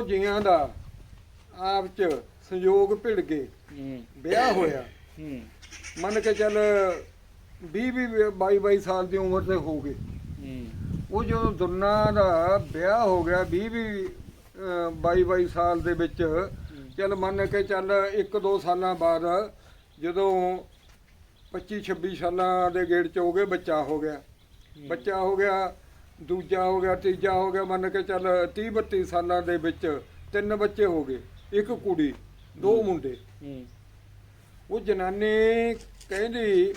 ਦੋ ਜੀਆਂ ਦਾ ਆਪ ਚ ਸੰਯੋਗ ਭਿੜ ਕੇ ਹੂੰ। ਵਿਆਹ ਹੋਇਆ। ਹੂੰ। ਮੰਨ ਕੇ ਚੱਲ 20 20 22 22 ਸਾਲ ਦੀ ਉਮਰ ਦੇ ਹੋ ਗਏ। ਹੂੰ। ਉਹ ਜਦੋਂ ਦੋਨਾਂ ਦਾ ਵਿਆਹ ਹੋ ਗਿਆ 20 20 22 22 ਸਾਲ ਦੇ ਵਿੱਚ ਚੱਲ ਮੰਨ ਕੇ ਚੱਲ 1 2 ਸਾਲਾਂ ਬਾਅਦ ਜਦੋਂ 25 26 ਸਾਲਾਂ ਦੇ ਗੇੜ ਚ ਹੋ ਗਏ ਬੱਚਾ ਹੋ ਗਿਆ। ਬੱਚਾ ਹੋ ਗਿਆ ਦੂਜਾ ਹੋ ਗਿਆ ਤੀਜਾ ਹੋ ਗਿਆ ਮੰਨ ਕੇ ਚੱਲ 30 32 ਸਾਲਾਂ ਦੇ ਵਿੱਚ ਤਿੰਨ ਬੱਚੇ ਹੋ ਗਏ ਇੱਕ ਕੁੜੀ ਦੋ ਮੁੰਡੇ। ਉਹ ਜਨਾਨੀ ਕਹਿੰਦੀ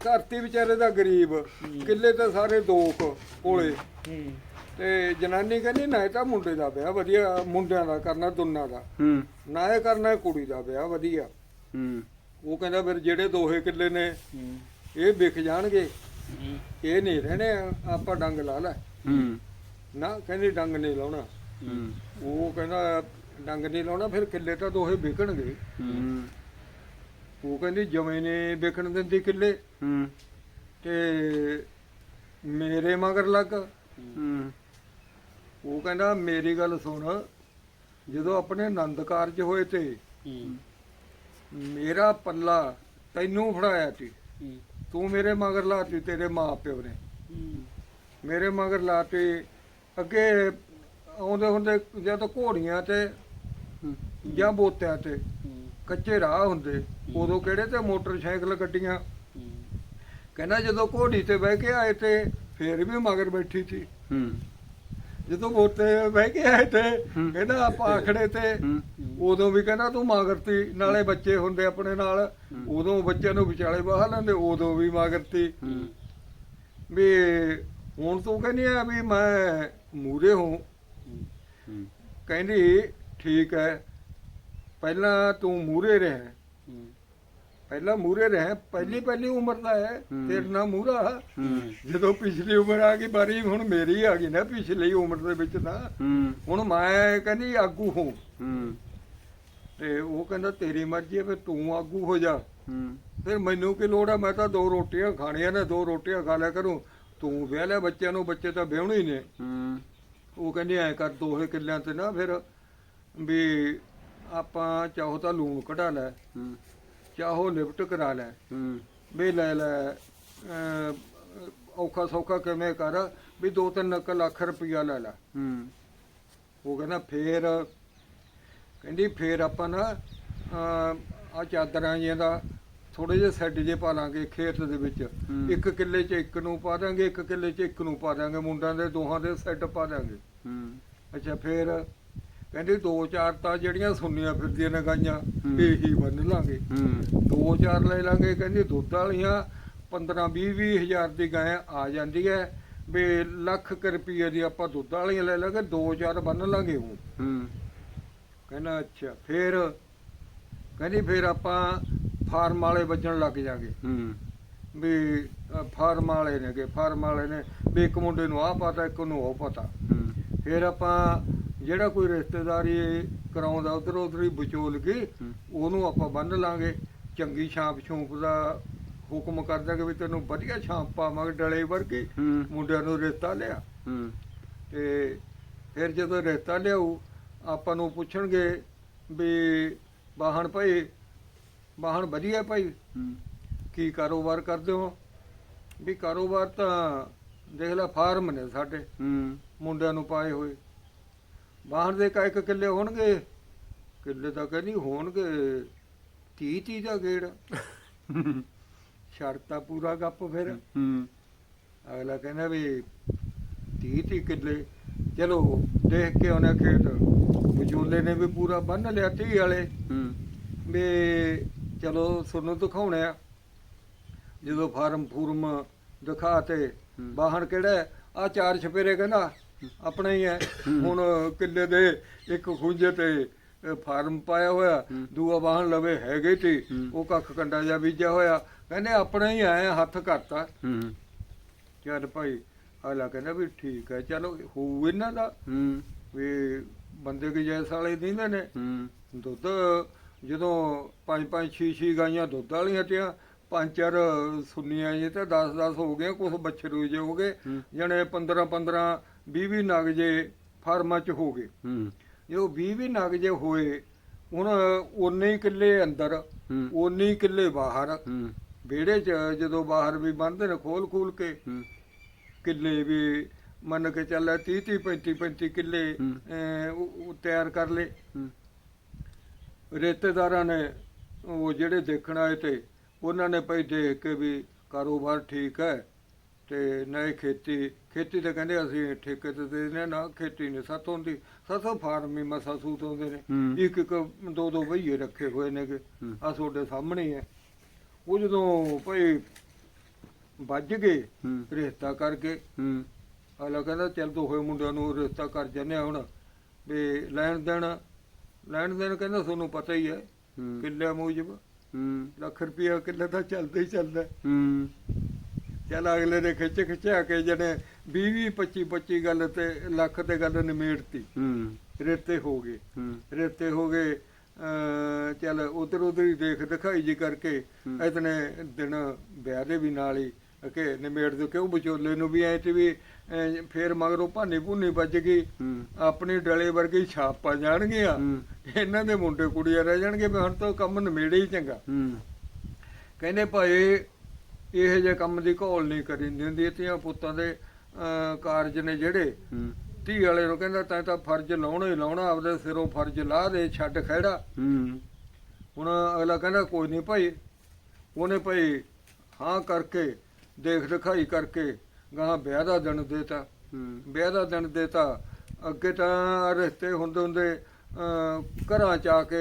ਘਰ ਤੇ ਵਿਚਾਰੇ ਦਾ ਗਰੀਬ ਕਿੱਲੇ ਤਾਂ ਸਾਰੇ ਦੋ ਕੋਲੇ। ਤੇ ਜਨਾਨੀ ਕਹਿੰਦੀ ਨਾ ਇਹ ਤਾਂ ਮੁੰਡੇ ਦਾ ਵਿਆਹ ਵਧੀਆ ਮੁੰਡਿਆਂ ਦਾ ਕਰਨਾ ਦੋਨਾਂ ਦਾ। ਨਾ ਇਹ ਕਰਨਾ ਕੁੜੀ ਦਾ ਵਿਆਹ ਵਧੀਆ। ਉਹ ਕਹਿੰਦਾ ਫਿਰ ਜਿਹੜੇ ਦੋਹੇ ਕਿੱਲੇ ਨੇ ਇਹ ਵਿਕ ਜਾਣਗੇ। ਇਹ ਨਹੀਂ ਰਹਿਣੇ ਆਪਾਂ ਡੰਗ ਲਾ ਲੈ। ਹੂੰ। ਨਾ ਕਹਿੰਦੀ ਡੰਗ ਨਹੀਂ ਲਾਉਣਾ। ਹੂੰ। ਉਹ ਕਹਿੰਦਾ ਡੰਗ ਨਹੀਂ ਲਾਉਣਾ ਫਿਰ ਕਿੱਲੇ ਤਾਂ ਦੋਹੇ ਵਿਕਣਗੇ। ਹੂੰ। ਉਹ ਕਹਿੰਦੀ ਜਮੇ ਨੇ ਵਿਕਣ ਦਿੰਦੀ ਕਿੱਲੇ। ਹੂੰ। ਤੇ ਮੇਰੇ ਮਗਰ ਲੱਗ। ਹੂੰ। ਉਹ ਕਹਿੰਦਾ ਮੇਰੀ ਗੱਲ ਸੁਣ। ਜਦੋਂ ਆਪਣੇ ਆਨੰਦ ਕਾਰਜ ਹੋਏ ਤੇ ਮੇਰਾ ਪੱਲਾ ਤੈਨੂੰ ਫੜਾਇਆ ਸੀ। ਹੂੰ। ਤੂੰ ਮੇਰੇ ਮਗਰ ਲਾਤੀ ਤੇਰੇ ਮਾਪਿਓ ਨੇ। ਹੂੰ। ਮੇਰੇ ਮਗਰ ਲਾਤੀ ਅੱਗੇ ਆਉਂਦੇ ਹੁੰਦੇ ਜਦ ਘੋੜੀਆਂ ਤੇ ਜਾਂ ਬੋਤਿਆਂ ਤੇ ਕੱਚੇ ਰਾਹ ਹੁੰਦੇ। ਉਦੋਂ ਕਿਹੜੇ ਤੇ ਮੋਟਰਸਾਈਕਲ ਗੱਡੀਆਂ? ਕਹਿੰਦਾ ਜਦੋਂ ਘੋੜੀ ਤੇ ਬਹਿ ਕੇ ਆਏ ਤੇ ਫੇਰ ਵੀ ਮਗਰ ਬੈਠੀ ਸੀ। ਜਦੋਂ ਬੋਤੇ ਬਹਿ ਕੇ ਆਏ ਤੇ। ਕਹਿੰਦਾ ਆਪਾਂ ਆਖੜੇ ਤੇ ਉਦੋਂ ਵੀ ਕਹਿੰਦਾ ਤੂੰ ਮਗਰਤੀ ਨਾਲੇ ਬੱਚੇ ਹੁੰਦੇ ਆਪਣੇ ਨਾਲ। ਉਦੋਂ ਬੱਚਿਆਂ ਨੂੰ ਵਿਚਾਲੇ ਬਾਹ ਲੈਂਦੇ ਉਦੋਂ ਵੀ ਮਗਰਤੀ। ਵੀ ਹੁਣ ਤੂੰ ਕਹਿੰਦੀ ਆ ਵੀ ਮੈਂ ਮੂਰੇ ਹੂੰ। ਕਹਿੰਦੀ ਠੀਕ ਹੈ ਪਹਿਲਾਂ ਤੂੰ ਮੂਰੇ ਰਹਿ। ਪਹਿਲਾਂ ਮੂਰੇ ਰਹਿ ਪਹਿਲੀ ਪਹਿਲੀ ਉਮਰ ਦਾ ਹੈ। ਤੇਰੇ ਨਾਲ ਮੂਰਾ। ਜਦੋਂ ਪਿਛਲੀ ਉਮਰ ਆ ਗਈ ਬਾਰੀ ਹੁਣ ਮੇਰੀ ਆ ਗਈ ਨਾ ਪਿਛਲੀ ਉਮਰ ਦੇ ਵਿੱਚ ਤਾਂ। ਹੁਣ ਮੈਂ ਕਹਿੰਦੀ ਆਗੂ ਹੂੰ। ਤੇ ਉਹ ਕਹਿੰਦਾ ਤੇਰੀ ਮਰਜ਼ੀ ਹੈ ਫਿਰ ਤੂੰ ਆਗੂ ਹੋ ਜਾ। ਹੂੰ। ਫਿਰ ਮੈਨੂੰ ਕੀ ਲੋੜ ਆ? ਮੈਂ ਤਾਂ ਦੋ ਰੋਟੀਆਂ ਖਾਣੀਆਂ ਨੇ ਦੋ ਰੋਟੀਆਂ ਖਾ ਲਿਆ ਕਰੂੰ। ਤੂੰ ਵਿਆਹ ਲਿਆ ਬੱਚਿਆਂ ਨੂੰ ਬੱਚੇ ਤਾਂ ਵਿਆਹਣੇ ਹੀ ਨੇ। ਹੂੰ। ਉਹ ਕਹਿੰਦੇ ਐ ਕਰ ਦੋਹੇ ਕਿੱਲਿਆਂ ਤੇ ਨਾ ਫਿਰ ਵੀ ਆਪਾਂ ਚਾਹੋ ਤਾਂ ਲੂਣ ਕਢਾ ਲੈ ਹੂੰ। ਚਾਹੋ ਲਿਫਟ ਕਰਾ ਲੈ। ਹੂੰ। ਵੀ ਲੈ ਲੈ ਅਮ, ਔਖਾ ਸੌਖਾ ਕਿਵੇਂ ਕਰ? ਵੀ 2-3 ਲੱਖ ਰੁਪਇਆ ਲੈ ਲੈ। ਹੂੰ। ਉਹ ਕਹਿੰਦਾ ਫੇਰ ਕਹਿੰਦੀ ਫੇਰ ਆਪਾਂ ਨਾ ਆ ਚਾਦਰਾਂ ਜਿਹੀਆਂ ਦਾ ਥੋੜੇ ਜਿਹੇ ਸੈੱਟ ਜੇ ਪਾ ਲਾਂਗੇ ਖੇਤ ਦੇ ਵਿੱਚ। ਇੱਕ ਕਿੱਲੇ 'ਚ ਇੱਕ ਨੂੰ ਪਾ ਦਾਂਗੇ ਇੱਕ ਕਿੱਲੇ 'ਚ ਇੱਕ ਨੂੰ ਪਾ ਦਾਂਗੇ ਮੁੰਡਿਆਂ ਦੇ ਦੋਹਾਂ ਦੇ ਸੈੱਟ ਪਾ ਦਾਂਗੇ। ਹੂੰ। ਅੱਛਾ ਫੇਰ ਕਹਿੰਦੀ ਦੋ ਚਾਰ ਤਾਂ ਜਿਹੜੀਆਂ ਸੁਣਨੀਆਂ ਫਿਰਦੀਆਂ ਨੇ ਗਾਈਆਂ। ਇਹੀ ਬੰਨ ਲਾਂਗੇ। ਹੂੰ। ਦੋ ਚਾਰ ਲੈ ਲਾਂਗੇ ਕਹਿੰਦੀ ਦੁੱਧ ਵਾਲੀਆਂ 15 20 20 ਹਜ਼ਾਰ ਦੀ ਗਾਂ ਆ ਜਾਂਦੀ ਹੈ ਵੀ ਲੱਖ ਕੁ ਰੁਪਈਏ ਦੀ ਆਪਾਂ ਦੁੱਧ ਵਾਲੀਆਂ ਲੈ ਲਾਂਗੇ ਦੋ ਚਾਰ ਬੰਨ ਲਾਂਗੇ ਉਹ। ਹੂੰ। ਕਹਿੰਦਾ ਅੱਛਾ ਫੇਰ ਕਹਿੰਦੀ ਫੇਰ ਆਪਾਂ ਫਾਰਮ ਵਾਲੇ ਵੱਜਣ ਲੱਗ ਜਾਗੇ। ਹੂੰ। ਵੀ ਫਾਰਮ ਵਾਲੇ ਨੇਗੇ ਫਾਰਮ ਵਾਲੇ ਨੇ ਵੀ ਇੱਕ ਮੁੰਡੇ ਨੂੰ ਆਹ ਪਤਾ ਇੱਕ ਨੂੰ ਉਹ ਪਤਾ। ਹੂੰ। ਫਿਰ ਆਪਾਂ ਜਿਹੜਾ ਕੋਈ ਰਿਸ਼ਤੇਦਾਰੀ ਕਰਾਉਂਦਾ ਉਧਰ ਉਧਰ ਹੀ ਵਿਚੋਲ ਕੇ। ਉਹਨੂੰ ਆਪਾਂ ਬੰਨ ਲਾਂਗੇ। ਚੰਗੀ ਛਾਂਪ ਛੂਪ ਦਾ ਹੁਕਮ ਕਰ ਦਾਂਗੇ ਵੀ ਤੈਨੂੰ ਵਧੀਆ ਛਾਂਪ ਪਾਵਾਂਗੇ ਡਲੇ ਵਰਗੀ। ਮੁੰਡਿਆਂ ਨੂੰ ਰਿਸ਼ਤਾ ਲਿਆ। ਤੇ ਫਿਰ ਜਦੋਂ ਰਿਸ਼ਤਾ ਲਿਆਊ ਆਪਾਂ ਨੂੰ ਪੁੱਛਣਗੇ ਵੀ ਬਾਹਣ ਭਾਈ ਬਾਹਣ ਵਧੀਆ ਭਾਈ? ਕੀ ਕਾਰੋਬਾਰ ਕਰਦੇ ਹੋ? ਵੀ ਕਾਰੋਬਾਰ ਤਾਂ ਦੇਖ ਲੈ ਫਾਰਮ ਨੇ ਸਾਡੇ। ਮੁੰਡਿਆਂ ਨੂੰ ਪਾਏ ਹੋਏ। ਬਾਹਰ ਦੇ ਕਾ ਇੱਕ ਕਿੱਲੇ ਹੋਣਗੇ? ਕਿੱਲੇ ਤਾਂ ਕਹਿੰਦੀ ਹੋਣਗੇ। 30 30 ਦਾ ਗੇੜ। ਸ਼ਰਤਾ ਪੂਰਾ ਗੱਪ ਫਿਰ। ਅਗਲਾ ਕਹਿੰਦਾ ਵੀ 30 30 ਕਿੱਲੇ। ਚਲੋ ਦੇਖ ਕੇ ਉਹਨੇ ਖੇਤ। ਵਿਚੋਲੇ ਨੇ ਵੀ ਪੂਰਾ ਬੰਨ ਲਿਆ 30 ਵਾਲੇ। ਹੂੰ। ਵੀ ਚਲੋ ਤੁਹਾਨੂੰ ਦਿਖਾਉਣੇ ਆ। ਜਦੋਂ ਫਾਰਮ ਫੂਰਮ ਦਿਖਾ ਤੇ। ਬਾਹਣ ਕਿਹੜਾ ਆ ਚਾਰ ਛਪੇਰੇ ਕਹਿੰਦਾ ਆਪਣਾ ਹੀ ਹੈ। ਹੁਣ ਕਿੱਲੇ ਦੇ ਇੱਕ ਖੁੰਝੇ ਤੇ ਫਾਰਮ ਪਾਇਆ ਹੋਇਆ। ਦੂਆ ਬਾਹਣ ਲਵੇ ਹੈਗੇ ਤੇ। ਉਹ ਕੱਖ ਕੰਡਾ ਜਿਹਾ ਬੀਜਿਆ ਹੋਇਆ। ਕਹਿੰਦੇ ਆਪਣਾ ਹੀ ਆਏ ਹੱਥ ਕਰਤਾ ਹੂੰ। ਚੱਲ ਭਾਈ ਅਗਲਾ ਕਹਿੰਦਾ ਵੀ ਠੀਕ ਹੈ ਚਲੋ ਹੋਊ ਇਹਨਾਂ ਦਾ। ਹੂੰ। ਵੀ ਬੰਦੇ ਕੇ ਜੈਸ ਵਾਲੇ ਦਿੰਦੇ ਨੇ? ਹੂੰ। ਦੁੱਧ ਜਦੋਂ ਪੰਜ ਪੰਜ ਛੇ ਛੇ ਗਾਈਆਂ ਦੁੱਧ ਵਾਲੀਆਂ ਤੀਆਂ ਪੰਜ ਚਾਰ ਸੁੰਨੀਆਂ ਜੇ ਤੇ 10 10 ਹੋ ਗਏ ਕੁਝ ਬੱਛਰੂ ਜੇ ਹੋ ਗਏ। ਜਣੇ 15 15 20 20 ਨਗ ਜੇ ਫਾਰਮਾਂ ਚ ਹੋ ਗਏ। ਹੂੰ। ਜੋ 20 ਵੀ ਨਗ ਜੇ ਹੋਏ ਹੁਣ ਉਨੇ ਹੀ ਕਿੱਲੇ ਅੰਦਰ ਉਨੇ ਹੀ ਕਿੱਲੇ ਬਾਹਰ। ਹੂੰ। ਵਿਹੜੇ 'ਚ ਜਦੋਂ ਬਾਹਰ ਵੀ ਬੰਨਦੇ ਨੇ ਖੋਲ ਖੂਲ ਕੇ ਹੂੰ। ਕਿੱਲੇ ਵੀ ਮੰਨ ਕੇ ਚੱਲ 30 30 35 35 ਕਿੱਲੇ। ਅਹ, ਉਹ ਉਹ ਤਿਆਰ ਕਰ ਲਏ ਰਿਸ਼ਤੇਦਾਰਾਂ ਨੇ ਉਹ ਜਿਹੜੇ ਦੇਖਣ ਆਏ ਤੇ ਉਹਨਾਂ ਨੇ ਭਈ ਦੇਖ ਕੇ ਵੀ ਕਾਰੋਬਾਰ ਠੀਕ ਹੈ ਤੇ ਨਾ ਇਹ ਖੇਤੀ ਖੇਤੀ ਤਾਂ ਕਹਿੰਦੇ ਅਸੀਂ ਠੇਕੇ ਤੇ ਦੇ ਦਿੰਦੇ ਹਾਂ, ਨਾ ਖੇਤੀ ਨੇ ਸਾਤੋਂ ਦੀ ਸਾਤੋਂ ਫਾਰਮ ਹੀ ਮਸਾ ਸੂਤ ਹੁੰਦੇ ਨੇ। ਇੱਕ ਇੱਕ ਦੋ ਦੋ ਬਈਏ ਰੱਖੇ ਹੋਏ ਨੇਗੇ ਹੂੰ। ਆ ਤੁਹਾਡੇ ਸਾਹਮਣੇ ਹੀ ਹੈ ਉਹ ਜਦੋਂ ਭਈ ਵੱਜ ਗਏ ਹੂੰ। ਰਿਸ਼ਤਾ ਕਰਕੇ। ਹੂੰ। ਹਾਲਾ ਕਹਿੰਦਾ ਚੱਲ ਦੋ ਹੋਏ ਮੁੰਡਿਆਂ ਨੂੰ ਰਿਸ਼ਤਾ ਕਰ ਜੰਨੇ ਹੁਣ। ਵੀ ਲੈਣ ਦੇਣ ਲੈਣ ਦੇਣ ਕਹਿੰਦਾ ਤੁਹਾਨੂੰ ਪਤਾ ਹੀ ਹੈ ਹੂੰ। ਕਿੱਲੇ ਮੂਜਬ। ਹੂੰ। ਲੱਖ ਰੁਪਇਆ ਕਿੱਲੇ ਦਾ ਚੱਲਦਾ ਹੀ ਚੱਲਦਾ। ਹੂੰ। ਚੱਲ ਅਗਲੇ ਨੇ ਖਿੱਚ ਖਿੱਚਿਆ ਕੇ ਜਣੇ 20 20 25 25 ਗੱਲ ਤੇ ਲੱਖ ਤੇ ਗੱਲ ਨਿਮੇੜਤੀ। ਹੂੰ। ਰੇਤੇ ਹੋ ਗਏ। ਹੂੰ। ਰੇਤੇ ਹੋ ਗਏ ਚੱਲ ਉਧਰ ਉਧਰ ਹੀ ਦੇਖ ਦਿਖਾਈ ਜੀ ਕਰਕੇ। ਇਤਨੇ ਦਿਨ ਵਿਆਹ ਦੇ ਵੀ ਨਾਲ ਹੀ ਕਿ ਨਿਮੇੜ ਦੋ ਕਿਉਂ ਵਿਚੋਲੇ ਨੂੰ ਵੀ ਐ ਤੇ ਵੀ ਫੇਰ ਮਗਰੋਂ ਭਾਨੀ ਭੁੰਨੀ ਵੱਜ ਗਈ। ਆਪਣੀ ਡਲੇ ਵਰਗੀ ਛਾਪਾਂ ਜਾਣਗੀਆਂ। ਹੂੰ। ਇਹਨਾਂ ਦੇ ਮੁੰਡੇ ਕੁੜੀਆਂ ਰਹਿ ਜਾਣਗੇ ਵੀ ਹੁਣ ਤਾਂ ਕੰਮ ਨਿਮੇੜੇ ਹੀ ਚੰਗਾ। ਕਹਿੰਦੇ ਭਾਈ ਇਹੋ ਜਿਹੇ ਕੰਮ ਦੀ ਘੋਲ ਨਹੀਂ ਕਰੀਂਦੀ ਹੁੰਦੀ। ਧੀਆਂ ਪੁੱਤਾਂ ਦੇ ਕਾਰਜ ਨੇ ਜਿਹੜੇ ਧੀ ਵਾਲੇ ਨੂੰ ਕਹਿੰਦਾ ਤੈਂ ਤਾਂ ਫਰਜ਼ ਲਾਉਣਾ ਹੀ ਲਾਉਣਾ ਆਪਦੇ ਸਿਰੋਂ ਫਰਜ਼ ਲਾ ਦੇ ਛੱਡ ਖਹਿੜਾ। ਹੂੰ। ਹੁਣ ਅਗਲਾ ਕਹਿੰਦਾ ਕੋਈ ਨਹੀਂ ਭਾਈ। ਉਹਨੇ ਭਾਈ ਹਾਂ ਕਰਕੇ ਦੇਖ ਦਿਖਾਈ ਕਰਕੇ ਗਾਂ ਵਿਆਹ ਦਾ ਦਿਨ ਦੇਤਾ। ਵਿਆਹ ਦਾ ਦਿਨ ਦੇਤਾ। ਅੱਗੇ ਤਾਂ ਰਿਸ਼ਤੇ ਹੁੰਦੇ ਹੁੰਦੇ ਘਰਾਂ ਚ ਆ ਕੇ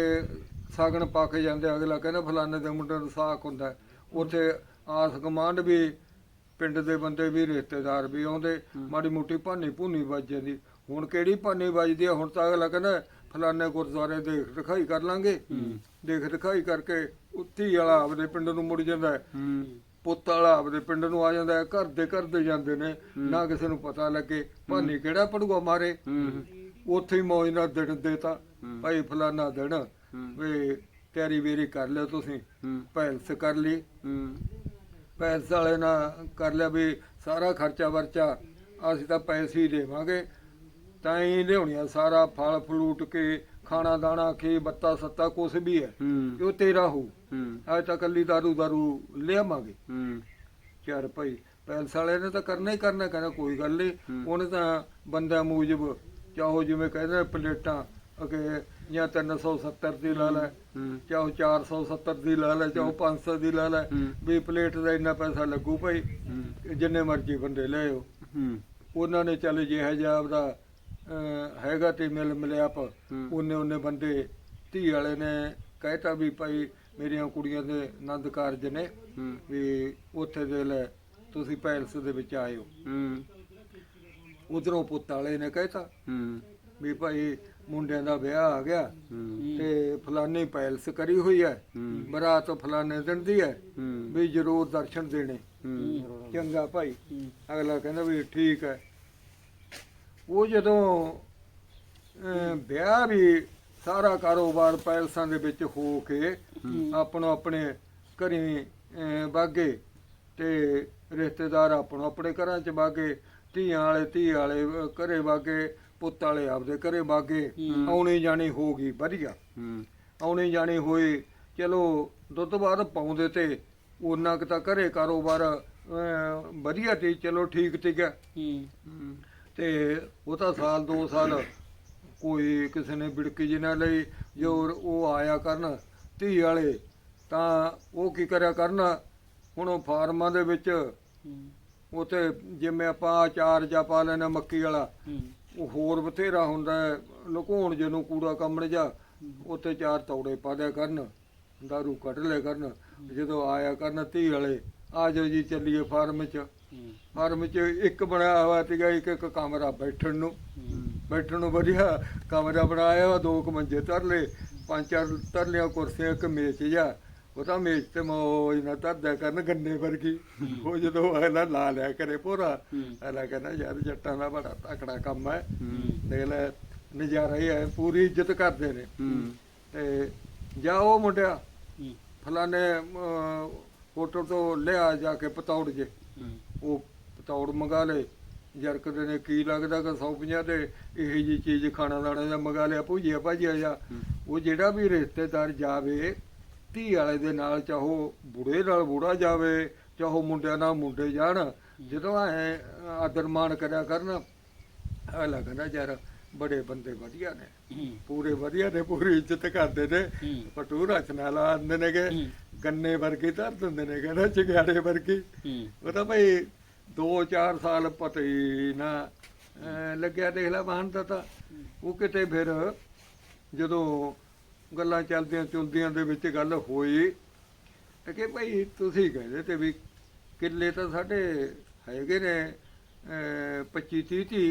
ਸਾਗਣ ਪਾ ਕੇ ਜਾਂਦੇ ਅਗਲਾ ਕਹਿੰਦਾ ਫਲਾਣੇ ਦੇ ਮੁੰਡੇ ਨੂੰ ਸਾਕ ਹੁੰਦਾ। ਉੱਥੇ ਆਸ ਗਮਾਂਡ ਵੀ ਪਿੰਡ ਦੇ ਬੰਦੇ ਵੀ ਰਿਸ਼ਤੇਦਾਰ ਵੀ ਆਉਂਦੇ। ਮਾੜੀ ਮੋਟੀ ਭਾਨੀ ਭੂਨੀ ਵੱਜ ਜਾਂਦੀ। ਹੁਣ ਕਿਹੜੀ ਭਾਨੀ ਵੱਜਦੀ ਆ? ਹੁਣ ਤਾਂ ਅਗਲਾ ਕਹਿੰਦਾ ਫਲਾਣੇ ਗੁਰਦੁਆਰੇ ਦੇਖ ਦਿਖਾਈ ਕਰ ਲਾਂਗੇ। ਦੇਖ ਦਿਖਾਈ ਕਰਕੇ ਉੱਤੀ ਵਾਲਾ ਆਪਦੇ ਪਿੰਡ ਨੂੰ ਮੁੜ ਜਾਂਦਾ। ਪੁੱਤ ਵਾਲਾ ਆਪਦੇ ਪਿੰਡ ਨੂੰ ਆ ਜਾਂਦਾ ਹੈ ਘਰ ਦੇ ਘਰ ਦੇ ਜਾਂਦੇ ਨੇ ਨਾ ਕਿਸੇ ਨੂੰ ਪਤਾ ਲੱਗੇ ਭਾਨੀ ਕਿਹੜਾ ਪੜੂਆ ਮਾਰੇ? ਉੱਥੇ ਹੀ ਮੌਜ ਨਾਲ ਦਿਨ ਦੇਤਾ। ਭਾਈ ਫਲਾਨਾ ਦਿਨ ਵੀ ਤਿਆਰੀ ਵੇਰੀ ਕਰ ਲਿਓ ਤੁਸੀਂ ਪੈਲਸ ਕਰ ਲਈ। ਪੈਲਸ ਵਾਲੇ ਨਾਲ ਕਰ ਲਿਆ ਵੀ ਸਾਰਾ ਖਰਚਾ ਵਰਚਾ ਅਸੀਂ ਤਾਂ ਪੈਸੇ ਹੀ ਦੇਵਾਂਗੇ। ਤਾਂ ਹੀ ਲਿਆਉਣੀਆਂ ਸਾਰਾ ਫਲ ਫਲੂਟ ਕੇ ਖਾਣਾ ਦਾਣਾ ਕੀ ਬੱਤਾ ਸੱਤਾ ਕੁਛ ਵੀ ਹੈ ਹੂੰ। ਉਹ ਤੇਰਾ ਹੋ ਹੂੰ। ਅੱਜ ਤਾਂ ਕੱਲੀ ਦਾਰੂ ਦਾਰੂ ਲਿਆਵਾਂਗੇ। ਹੂੰ। ਚਾਰ ਭਾਈ ਪੈਲਸ ਵਾਲੇ ਨੇ ਤਾਂ ਕਰਨਾ ਹੀ ਕਰਨਾ ਕਹਿੰਦਾ ਕੋਈ ਗੱਲ ਨਹੀਂ। ਉਹਨੇ ਤਾਂ ਬੰਦਾ ਮੂਜਬ ਚਾਹੋ ਜਿਵੇਂ ਕਹਿੰਦੇ ਪਲੇਟਾਂ ਅਗੇ ਜਾਂ 370 ਦੀ ਲਾ ਲੈ ਚਾਹੋ 470 ਦੀ ਲਾ ਲੈ ਚਾਹੋ 500 ਦੀ ਲਾ ਲੈ। ਵੀ ਪਲੇਟ ਦਾ ਇੰਨਾ ਪੈਸਾ ਲੱਗੂ ਭਾਈ। ਜਿੰਨੇ ਮਰਜ਼ੀ ਬੰਦੇ ਲੈ ਆਓ। ਉਹਨਾਂ ਨੇ ਚੱਲ ਜਿਹਾ ਜਿਹਾ ਆਪਦਾ ਹੈਗਾ ਤੇ ਮਿਲ ਮਿਲਿਆਪ। ਉਹਨੇ ਉਹਨੇ ਬੰਦੇ ਧੀ ਵਾਲੇ ਨੇ ਕਹਿਤਾ ਵੀ ਭਾਈ ਮੇਰੀਆਂ ਕੁੜੀਆਂ ਦੇ ਆਨੰਦ ਕਾਰਜ ਨੇ ਵੀ ਉੱਥੇ ਦੇ ਲੈ ਤੁਸੀਂ ਪੈਲਸ ਦੇ ਵਿੱਚ ਆਇਓ। ਉਧਰੋਂ ਪੁੱਤ ਵਾਲੇ ਨੇ ਕਹਿਤਾ ਵੀ ਭਾਈ ਮੁੰਡਿਆਂ ਦਾ ਵਿਆਹ ਆ ਗਿਆ ਤੇ ਫਲਾਨੀ ਪੈਲਸ ਕਰੀ ਹੋਈ ਹੈ। ਬਰਾਤ ਫਲਾਣੇ ਦਿਨ ਦੀ ਹੈ। ਵੀ ਜ਼ਰੂਰ ਦਰਸ਼ਨ ਦੇਣੇ। ਚੰਗਾ ਭਾਈ। ਅਗਲਾ ਕਹਿੰਦਾ ਵੀ ਠੀਕ ਹੈ। ਉਹ ਜਦੋਂ ਵਿਆਹ ਵੀ ਸਾਰਾ ਕਾਰੋਬਾਰ ਪੈਲਸਾਂ ਦੇ ਵਿੱਚ ਹੋ ਕੇ ਆਪਣੋ ਆਪਣੇ ਘਰੀ ਬਾਗੇ ਤੇ ਰਿਸ਼ਤੇਦਾਰ ਆਪਣੋ ਆਪਣੇ ਘਰਾਂ ਚ ਬਾਗੇ ਧੀਆਂ ਵਾਲੇ ਧੀ ਵਾਲੇ ਘਰੇ ਬਾਗੇ ਪੁੱਤ ਵਾਲੇ ਆਪਦੇ ਘਰੇ ਬਾਗੇ ਆਉਣੀ ਜਾਣੀ ਹੋ ਗਈ ਵਧੀਆ। ਆਉਣੀ ਜਾਣੀ ਹੋਈ ਚਲੋ ਦੁੱਧ ਬਾਅਦ ਪਾਉਂਦੇ ਤੇ ਉਹਨਾਂ ਕੁ ਤਾਂ ਘਰੇ ਕਾਰੋਬਾਰ ਵਧੀਆ ਤੇ ਚਲੋ ਠੀਕ ਗਿਆ ਹੂੰ। ਤੇ ਉਹ ਤਾਂ ਸਾਲ ਦੋ ਸਾਲ ਕੋਈ ਕਿਸੇ ਨੇ ਬਿੜਕੀ ਜੀ ਨਾ ਲਈ ਜੋ ਉਹ ਆਇਆ ਕਰਨ ਧੀ ਵਾਲੇ ਤਾਂ ਉਹ ਕੀ ਕਰਿਆ ਕਰਨ? ਹੁਣ ਉਹ ਫਾਰਮਾਂ ਦੇ ਵਿੱਚ ਉਤੇ ਜਿਵੇਂ ਆਪਾਂ ਅਚਾਰ ਜਾਂ ਪਾ ਲੈਣਾ ਮੱਕੀ ਵਾਲਾ ਉਹ ਹੋਰ ਬਥੇਰਾ ਹੁੰਦਾ ਲੁਕਾਉਣ ਜਿਹਨੂੰ ਕੂੜਾ ਕੰਮਣ ਜਾ ਉੱਤੇ ਚਾਰ ਤੌੜੇ ਪਾ ਦਿਆ ਕਰਨ ਦਾਰੂ ਕੱਢ ਲਿਆ ਕਰਨ ਜਦੋਂ ਆਇਆ ਕਰਨ ਧੀ ਵਾਲੇ ਆ ਜਾਓ ਜੀ, ਚੱਲੀਏ ਫਾਰਮ 'ਚ। ਫਾਰਮ 'ਚ ਇੱਕ ਬਣਾਇਆ ਹੋਇਆ ਸੀਗਾ, ਇੱਕ ਇੱਕ ਕਮਰਾ ਬੈਠਣ ਨੂੰ। ਬੈਠਣ ਨੂੰ ਵਧੀਆ, ਕਮਰਾ ਬਣਾਇਆ ਵਾ ਦੋ ਕੁ ਮੰਜੇ ਧਰ ਲਏ ਪੰਜ ਚਾਰ ਧਰ ਲਿਆ ਕੁਰਸੀਆਂ, ਇੱਕ ਮੇਜ਼ ਜਾ ਉਹ ਤਾਂ ਮੇਜ਼ ਤੇ ਮੌਜ ਨਾਲ ਧਰਦਿਆ ਕਰਨ ਗੰਨੇ ਵਰਗੀ। ਉਹ ਜਦੋਂ ਅਗਲਾ ਲਾ ਲਿਆ ਕਰੇ ਪੂਰਾ ਅਗਲਾ ਕਹਿੰਦਾ, ਯਾਰ ਜੱਟਾਂ ਦਾ ਬੜਾ ਤਕੜਾ ਕੰਮ ਹੈ। ਦੇਖ ਲੈ, ਨਜ਼ਾਰਾ ਹੀ ਹੈ, ਪੂਰੀ ਇੱਜ਼ਤ ਕਰਦੇ ਨੇ। ਤੇ ਜਾ ਉਹ ਮੁੰਡਿਆ, ਫਲਾਣੇ ਹੋਟਲ ਤੋਂ ਲਿਆ ਜਾ ਕੇ ਪਤੌੜ ਜੇ। ਉਹ ਪਤੌੜ ਮੰਗਾ ਲਏ। ਜਰਕਦੇ ਨੇ ਕੀ ਲੱਗਦਾ ਕਿ 150 ਦੇ ਇਹੀ ਜੀ ਚੀਜ਼ ਖਾਣਾ ਦਾਣਾ ਜਾਂ ਮੰਗਾ ਲਿਆ ਭੁਜੀਆ ਭਾਜੀਆ ਜਾਂ ਉਹ ਜਿਹੜਾ ਵੀ ਰਿਸ਼ਤੇਦਾਰ ਜਾਵੇ ਧੀ ਵਾਲੇ ਦੇ ਨਾਲ ਚਾਹੋ ਬੁੜੇ ਨਾਲ ਬੁੜਾ ਜਾਵੇ ਚਾਹੋ ਮੁੰਡਿਆਂ ਨਾਲ ਮੁੰਡੇ ਜਾਣ ਜਦੋਂ ਐ ਆਦਰ ਮਾਣ ਕਰਿਆ ਕਰਨ ਅਗਲਾ ਕਹਿੰਦਾ ਯਾਰ ਬੜੇ ਬੰਦੇ ਵਧੀਆ ਨੇ। ਪੂਰੇ ਵਧੀਆ ਨੇ ਪੂਰੀ ਇੱਜ਼ਤ ਕਰਦੇ ਨੇ। ਪਟੂ ਰਚਨਾ ਲਾ ਦਿੰਦੇ ਨੇਗੇ। ਗੰਨੇ ਵਰਗੇ ਧਰ ਦਿੰਦੇ ਨੇ ਕਹਿੰਦਾ ਚਿਗਾੜੇ ਵਰਗੇ। ਉਹ ਤਾਂ ਭਾਈ 2-4 ਸਾਲ ਪਤਾ ਹੀ ਨਾ ਲੱਗਿਆ ਦੇਖ ਲੈ ਵਾਹਨ ਦਾ ਤਾਂ। ਉਹ ਕਿਤੇ ਫਿਰ ਜਦੋਂ ਗੱਲਾਂ ਚੱਲਦੀਆਂ ਚੁਲਦੀਆਂ ਦੇ ਵਿੱਚ ਗੱਲ ਹੋਈ ਤੇ ਕਿ ਭਾਈ ਤੁਸੀਂ ਕਹਿੰਦੇ ਤੇ ਵੀ ਕਿੱਲੇ ਤਾਂ ਸਾਡੇ ਹੈਗੇ ਨੇ 25 30 30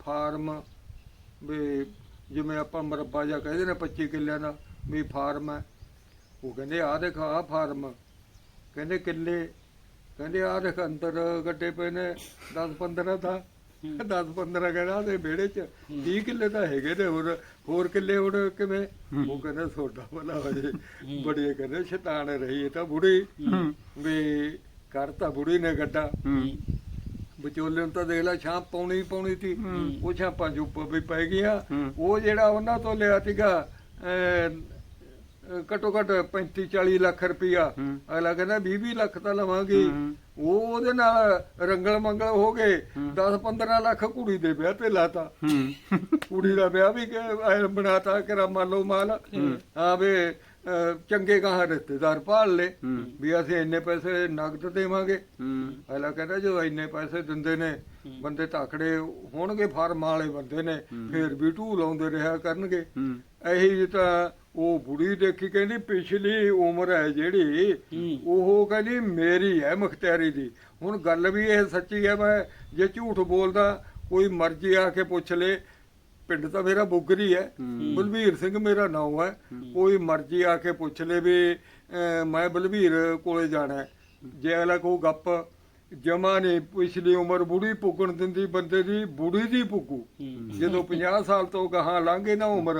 ਫਾਰਮ ਵੀ ਜਿਵੇਂ ਆਪਾਂ ਮਰੱਬਾ ਜਾਂ ਕਹਿੰਦੇ ਨੇ 25 ਕਿੱਲਿਆਂ ਦਾ ਵੀ ਫਾਰਮ ਹੈ। ਉਹ ਕਹਿੰਦੇ ਆਹ ਦੇਖ ਆਹ ਫਾਰਮ। ਕਹਿੰਦੇ ਕਿੱਲੇ। ਕਹਿੰਦੇ ਆਹ ਦੇਖ ਅੰਦਰ ਗੱਡੇ ਪਏ ਨੇ 10 15 ਤਾਂ। 10 15 ਕਹਿੰਦਾ ਦੇ ਵਿਹੜੇ ਚ। 30 ਕਿੱਲੇ ਤਾਂ ਹੈਗੇ ਨੇ ਹੋਰ ਹੋਰ ਕਿੱਲੇ ਹੁਣ ਕਿਵੇਂ? ਉਹ ਕਹਿੰਦਾ ਸੋਡਾ ਭਲਾ ਹੋਏ ਬੜੀ ਕਹਿੰਦੇ ਸ਼ੈਤਾਨ ਰਹੀ ਇਹ ਤਾਂ ਬੁੜੀ। ਹੂੰ। ਵੀ ਕਰਤਾ ਬੁੜੀ ਨੇ ਗੱਡਾ। ਹੂੰ। ਵਿਚੋਲੇ ਨੂੰ ਤਾਂ ਦੇਖ ਲੈ ਛਾਪ ਪਾਉਣੀ ਹੀ ਪਾਉਣੀ ਸੀ। ਉਹ ਛਾਪਾਂ ਚੁੱਪ ਵੀ ਪੈ ਗਿਆ। ਹੂੰ। ਉਹ ਜਿਹੜਾ ਉਹਨਾਂ ਤੋਂ ਲਿਆ ਸੀਗਾ ਘੱਟੋ ਘੱਟ 35 40 ਲੱਖ ਰੁਪਇਆ। ਹੂੰ। ਅਗਲਾ ਕਹਿੰਦਾ 20 20 ਲੱਖ ਤਾਂ ਲਵਾਂਗੇ। ਹੂੰ। ਉਹ ਉਹਦੇ ਨਾਲ ਰੰਗਲ ਮੰਗਲ ਹੋ ਗਏ। ਹੂੰ। 10 15 ਲੱਖ ਕੁੜੀ ਦੇ ਵਿਆਹ ਤੇ ਲਾਤਾ। ਹੂੰ। ਕੁੜੀ ਦਾ ਵਿਆਹ ਵੀ ਕਿ ਐਂ ਬਣਾਤਾ ਕਿ ਮੰਨ ਲਓ ਮਾਲ। ਆ ਵੇ ਅਹ, ਚੰਗੇ ਕਹਾ ਰਿਸ਼ਤੇਦਾਰ ਭਾਲ ਲੈ। ਹੂੰ। ਵੀ ਅਸੀਂ ਇੰਨੇ ਪੈਸੇ ਨਗਦ ਦੇਵਾਂਗੇ। ਹੂੰ। ਅਗਲਾ ਕਹਿੰਦਾ ਜੋ ਇੰਨੇ ਪੈਸੇ ਦਿੰਦੇ ਨੇ ਬੰਦੇ ਤਾਕੜੇ ਹੋਣਗੇ ਫਾਰਮ ਵਾਲੇ ਬੰਦੇ ਨੇ। ਫੇਰ ਵੀ ਢੂ ਲਾਉਂਦੇ ਰਿਹਾ ਕਰਨਗੇ। ਹੂੰ। ਇਹੀ ਜਿਹੀ ਤਾਂ ਉਹ ਬੁੜੀ ਦੇਖੀ ਕਹਿੰਦੀ ਪਿਛਲੀ ਉਮਰ ਹੈ ਜਿਹੜੀ ਉਹ ਕਹਿੰਦੀ ਮੇਰੀ ਹੈ ਮੁਖਤਿਆਰੀ ਦੀ। ਹੁਣ ਗੱਲ ਵੀ ਇਹ ਸੱਚੀ ਹੈ ਮੈਂ ਜੇ ਝੂਠ ਬੋਲਦਾ ਕੋਈ ਮਰਜ਼ੀ ਆ ਕੇ ਪੁੱਛ ਲੇ। ਪਿੰਡ ਤਾਂ ਮੇਰਾ ਬੁੱਗਰੀ ਹੈ। ਬਲਵੀਰ ਸਿੰਘ ਮੇਰਾ ਨਾਮ ਹੈ। ਕੋਈ ਮਰਜ਼ੀ ਆ ਕੇ ਪੁੱਛ ਲੇ ਵੀ ਮੈਂ ਬਲਵੀਰ ਕੋਲੇ ਜਾਣਾ। ਜੇ ਅਗਲਾ ਕੋ ਗੱਪ ਜਮਾ ਨੇ ਪਿਛਲੀ ਉਮਰ ਬੁੜੀ ਪੁੱਗਣ ਦਿੰਦੀ ਬੰਦੇ ਦੀ ਬੁੜੀ ਦੀ ਪੁੱਗੂ ਜਦੋਂ 50 ਸਾਲ ਤੋਂ ਗਾਹਾਂ ਲੰਘੇ ਨਾ ਉਮਰ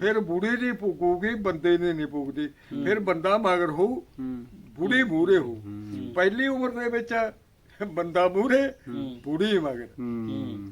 ਫਿਰ ਬੁੜੀ ਦੀ ਪੁੱਗੂਗੀ ਬੰਦੇ ਦੀ ਨਹੀਂ ਪੁੱਗਦੀ ਫਿਰ ਬੰਦਾ ਮਗਰ ਹੋਊ ਹੂੰ ਬੁੜੀ ਮੂਰੇ ਹੋ ਹੂੰ। ਪਹਿਲੀ ਉਮਰ ਦੇ ਵਿੱਚ ਬੰਦਾ ਮੂਰੇ। ਬੁੜੀ ਮਗਰ ਹੂੰ